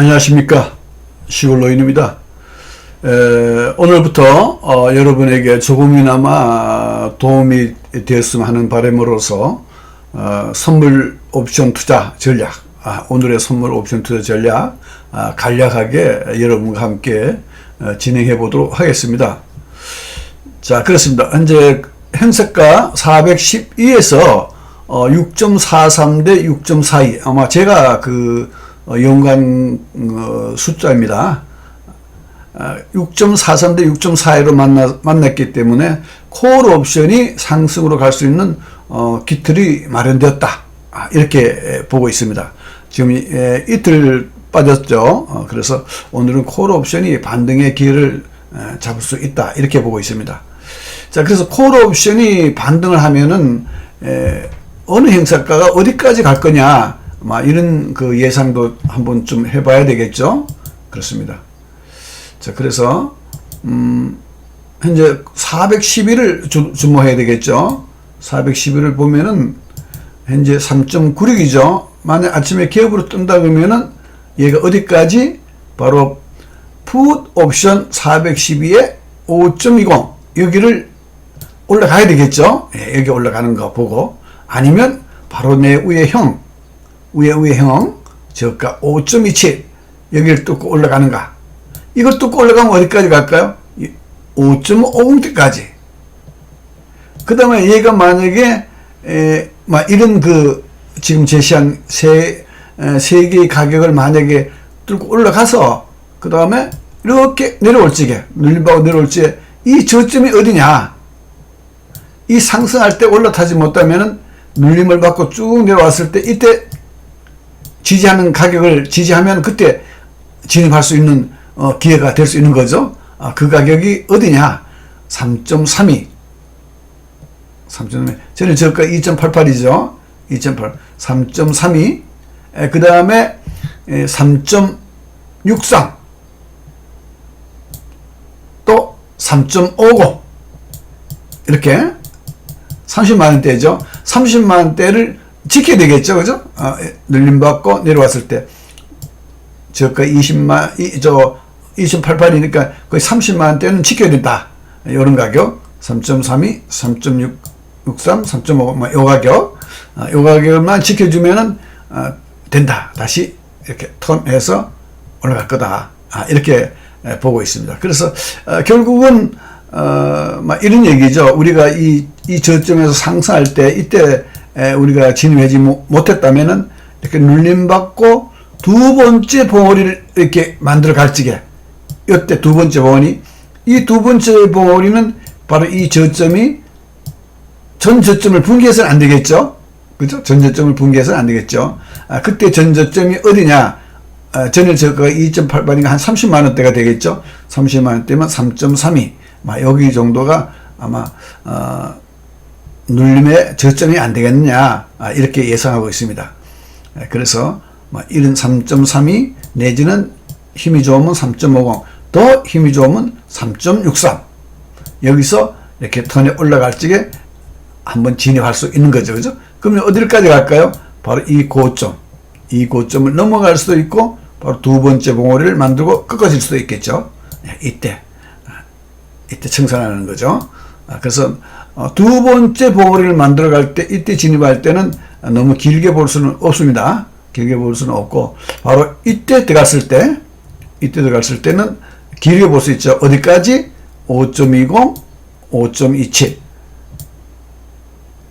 안녕하십니까 시골로인입니다. 에, 오늘부터 어, 여러분에게 조금이나마 도움이 되었으면 하는 바람으로서 어, 선물 옵션 투자 전략 아, 오늘의 선물 옵션 투자 전략 아, 간략하게 여러분과 함께 어, 진행해 보도록 하겠습니다. 자 그렇습니다. 현재 행색가 412에서 어, 6.43 대 6.42 아마 제가 그 어, 연관 어, 숫자입니다. 6.43 대 6.42로 만나, 만났기 때문에 콜 옵션이 상승으로 갈 수 있는 어, 기틀이 마련되었다. 아, 이렇게 보고 있습니다. 지금 예, 이틀 빠졌죠. 어, 그래서 오늘은 콜 옵션이 반등의 기회를 에, 잡을 수 있다. 이렇게 보고 있습니다. 자, 그래서 콜 옵션이 반등을 하면은 에, 어느 행사가가 어디까지 갈 거냐, 막 이런 그 예상도 한번 좀 해봐야 되겠죠. 그렇습니다. 자, 그래서 음, 현재 411을 주, 주목해야 되겠죠. 411을 보면은 현재 3.96이죠. 만약 아침에 기업으로 뜬다 그러면은 얘가 어디까지 바로 풋 옵션 412에 5.20 여기를 올라가야 되겠죠. 예, 여기 올라가는 거 보고 아니면 바로 내 위에 형 위에 위에 형 저가 5.27 여기를 뚫고 올라가는가? 이걸 뚫고 올라가면 어디까지 갈까요? 5.50대까지. 그 다음에 얘가 만약에 에, 막 이런 그 지금 제시한 세, 에, 세 개의 가격을 만약에 뚫고 올라가서 그 다음에 이렇게 내려올 적에 눌림하고 내려올 적에 이 저점이 어디냐? 이 상승할 때 올라타지 못하면은 눌림을 받고 쭉 내려왔을 때 이때 지지하는 가격을 지지하면 그때 진입할 수 있는 어, 기회가 될 수 있는 거죠. 아, 그 가격이 어디냐? 3.32. 3.32. 저는 저가 2.88이죠. 2.8. 3.32. 그 다음에 3.63. 또 3.50. 이렇게 30만원대죠. 30만원대를 지켜야 되겠죠. 그죠? 어, 늘림받고 내려왔을 때. 저가 20만, 이, 저, 2088이니까 거의 30만원대는 지켜야 된다. 이런 가격. 3.32, 3.63, 3.5, 뭐, 요 가격. 어, 요 가격만 지켜주면은, 어, 된다. 다시 이렇게 턴해서 올라갈 거다. 아, 이렇게 보고 있습니다. 그래서, 어, 결국은, 어, 막 이런 얘기죠. 우리가 이, 이 저점에서 상승할 때, 이때 에, 우리가 진입하지 못했다면은, 이렇게 눌림받고 두 번째 봉오리를 이렇게 만들어 갈 적에, 이때 두 번째 봉오리, 이 두 번째 봉오리는 바로 이 저점이 전 저점을 붕괴해서는 안 되겠죠? 그죠? 전 저점을 붕괴해서는 안 되겠죠? 아, 그때 전 저점이 어디냐? 아, 전일 저가 2.88인가 한 30만원대가 되겠죠? 30만원대면 3.32. 막 여기 정도가 아마, 어, 눌림의 저점이 안 되겠느냐. 아, 이렇게 예상하고 있습니다. 아, 그래서, 뭐 이런 3.32 내지는 힘이 좋으면 3.50, 더 힘이 좋으면 3.63. 여기서 이렇게 턴에 올라갈 적에 한번 진입할 수 있는 거죠. 그죠? 그러면 어디까지 갈까요? 바로 이 고점. 이 고점을 넘어갈 수도 있고, 바로 두 번째 봉오리를 만들고 꺾어질 수도 있겠죠. 네, 이때. 이때 청산하는 거죠. 아, 그래서 어, 두 번째 봉오리를 만들어 갈 때, 이때 진입할 때는 너무 길게 볼 수는 없습니다. 길게 볼 수는 없고, 바로 이때 들어갔을 때, 이때 들어갔을 때는 길게 볼 수 있죠. 어디까지? 5.20, 5.27.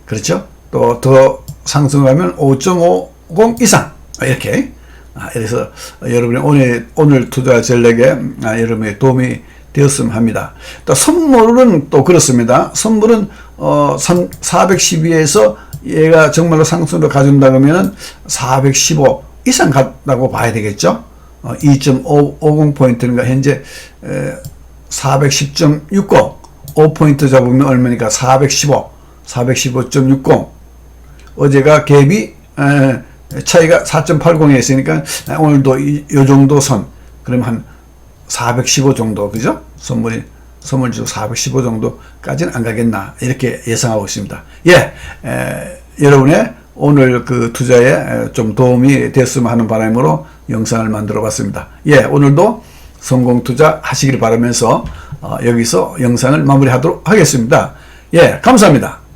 그렇죠? 또 더 상승하면 5.50 이상. 이렇게. 아, 그래서 여러분의 오늘, 오늘 투자 전략에 아, 여러분의 도움이 되었으면 합니다. 또 선물은 또 그렇습니다. 선물은 어 412에서 얘가 정말로 상승으로 가준다 그러면은 415 이상 갔다고 봐야 되겠죠. 어, 2.50 포인트인가 현재 410.60 5포인트 잡으면 얼마니까 415 415.60 어제가 갭이 에, 차이가 4.80에 있으니까 오늘도 이, 이 정도 선 그럼 한 415 정도 그죠? 선물이 선물주 415 정도까지는 안 가겠나 이렇게 예상하고 있습니다. 예, 에, 여러분의 오늘 그 투자에 좀 도움이 됐으면 하는 바람으로 영상을 만들어 봤습니다. 예, 오늘도 성공 투자 하시길 바라면서 어, 여기서 영상을 마무리하도록 하겠습니다. 예, 감사합니다.